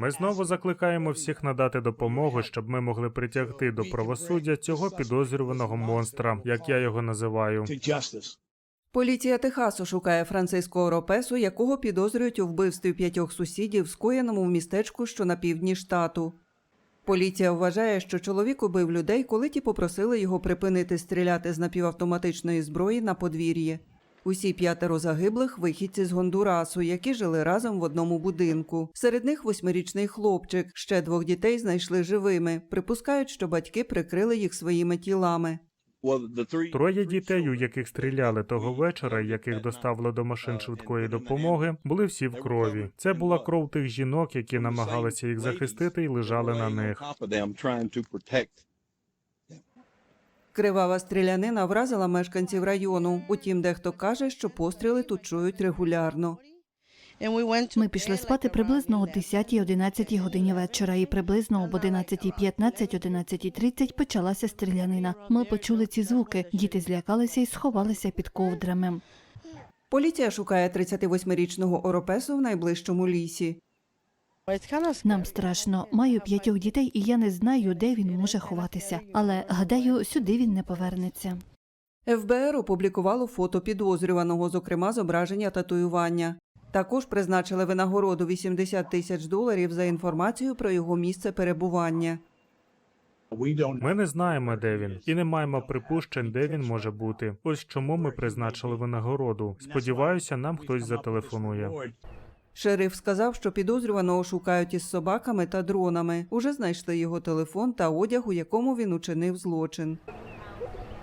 Ми знову закликаємо всіх надати допомогу, щоб ми могли притягти до правосуддя цього підозрюваного монстра, як я його називаю. Поліція Техасу шукає Франциско Оропесу, якого підозрюють у вбивстві п'ятьох сусідів, скоєному в містечку, що на півдні штату. Поліція вважає, що чоловік убив людей, коли ті попросили його припинити стріляти з напівавтоматичної зброї на подвір'ї. Усі п'ятеро загиблих вихідці з Гондурасу, які жили разом в одному будинку. Серед них восьмирічний хлопчик. Ще двох дітей знайшли живими. Припускають, що батьки прикрили їх своїми тілами. Троє дітей, у яких стріляли того вечора, яких доставили до машин швидкої допомоги, були всі в крові. Це була кров тих жінок, які намагалися їх захистити і лежали на них. Кривава стрілянина вразила мешканців району. Утім, дехто каже, що постріли тут чують регулярно. Ми пішли спати приблизно о 10-11 годині вечора, і приблизно об 11.15-11.30 почалася стрілянина. Ми почули ці звуки. Діти злякалися і сховалися під ковдрами. Поліція шукає 38-річного Оропесу в найближчому лісі. Нам страшно. Маю п'ятьох дітей, і я не знаю, де він може ховатися. Але гадаю, сюди він не повернеться. ФБР опублікувало фото підозрюваного, зокрема зображення татуювання. Також призначили винагороду 80 тисяч доларів за інформацію про його місце перебування. Ми не знаємо, де він, і не маємо припущень, де він може бути. Ось чому ми призначили винагороду. Сподіваюся, нам хтось зателефонує. Шериф сказав, що підозрюваного шукають із собаками та дронами. Уже знайшли його телефон та одяг, у якому він учинив злочин.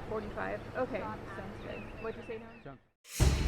45. Okay, sounds good. What'd you say now?